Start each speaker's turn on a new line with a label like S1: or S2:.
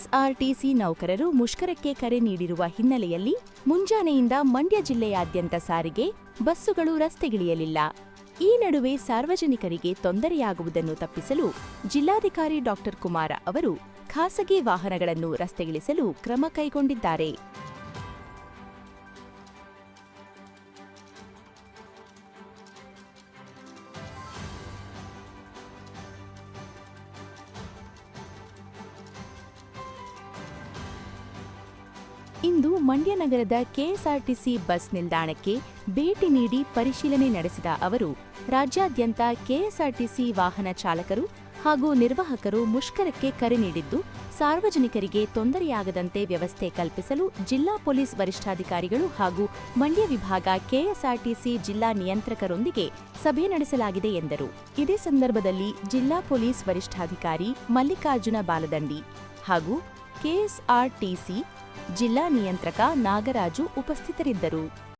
S1: KSRTC ನೌಕರರು ಮುಷ್ಕರಕ್ಕೆ ಕರೆ ನೀಡಿರುವ ಹಿನ್ನೆಲೆಯಲ್ಲಿ ಮುಂಜಾನೆಯಿಂದ ಮಂಡ್ಯ ಜಿಲ್ಲೆಯಾದ್ಯಂತ ಸಾರಿಗೆ, ಬಸ್ಸುಗಳು ರಸ್ತೆಗಿಳಿಯಲಿಲ್ಲ. ಈ ನಡುವೆ ಸಾರ್ವಜನಿಕರಿಗೆ ತೊಂದರೆಯಾಗುವುದನ್ನು ತಪ್ಪಿಸಲು ಜಿಲ್ಲಾಧಿಕಾರಿ ಡಾಕ್ಟರ್ ಕುಮಾರ ಅವರು ಖಾಸಗಿ ವಾಹನಗಳನ್ನು ರಸ್ತೆಗಿಳಿಸಲು ಕ್ರಮ ಕೈಗೊಂಡಿದ್ದಾರೆ. ಇಂದು ಮಂಡ್ಯ ನಗರದ ಕೆಎಸ್ಆರ್ಟಿಸಿ ಬಸ್ ನಿಲ್ದಾಣಕ್ಕೆ ಭೇಟಿ ನೀಡಿ ಪರಿಶೀಲನೆ ನಡೆಸಿದ ಅವರು, ರಾಜ್ಯಾದ್ಯಂತ ಕೆಎಸ್ಆರ್ಟಿಸಿ ವಾಹನ ಚಾಲಕರು ಹಾಗೂ ನಿರ್ವಾಹಕರು ಮುಷ್ಕರಕ್ಕೆ ಕರೆ ನೀಡಿದ್ದು, ಸಾರ್ವಜನಿಕರಿಗೆ ತೊಂದರೆಯಾಗದಂತೆ ವ್ಯವಸ್ಥೆ ಕಲ್ಪಿಸಲು ಜಿಲ್ಲಾ ಪೊಲೀಸ್ ವರಿಷ್ಠಾಧಿಕಾರಿಗಳು ಹಾಗೂ ಮಂಡ್ಯ ವಿಭಾಗ ಕೆಎಸ್ಆರ್ಟಿಸಿ ಜಿಲ್ಲಾ ನಿಯಂತ್ರಕರೊಂದಿಗೆ ಸಭೆ ನಡೆಸಲಾಗಿದೆ ಎಂದರು. ಇದೇ ಸಂದರ್ಭದಲ್ಲಿ ಜಿಲ್ಲಾ ಪೊಲೀಸ್ ವರಿಷ್ಠಾಧಿಕಾರಿ ಮಲ್ಲಿಕಾರ್ಜುನ ಬಾಲದಂಡಿ ಹಾಗೂ ಕೆಎಸ್ಆರ್ಟಿಸಿ ಜಿಲ್ಲಾ ನಿಯಂತ್ರಕ ನಾಗರಾಜು ಉಪಸ್ಥಿತರಿದ್ದರು.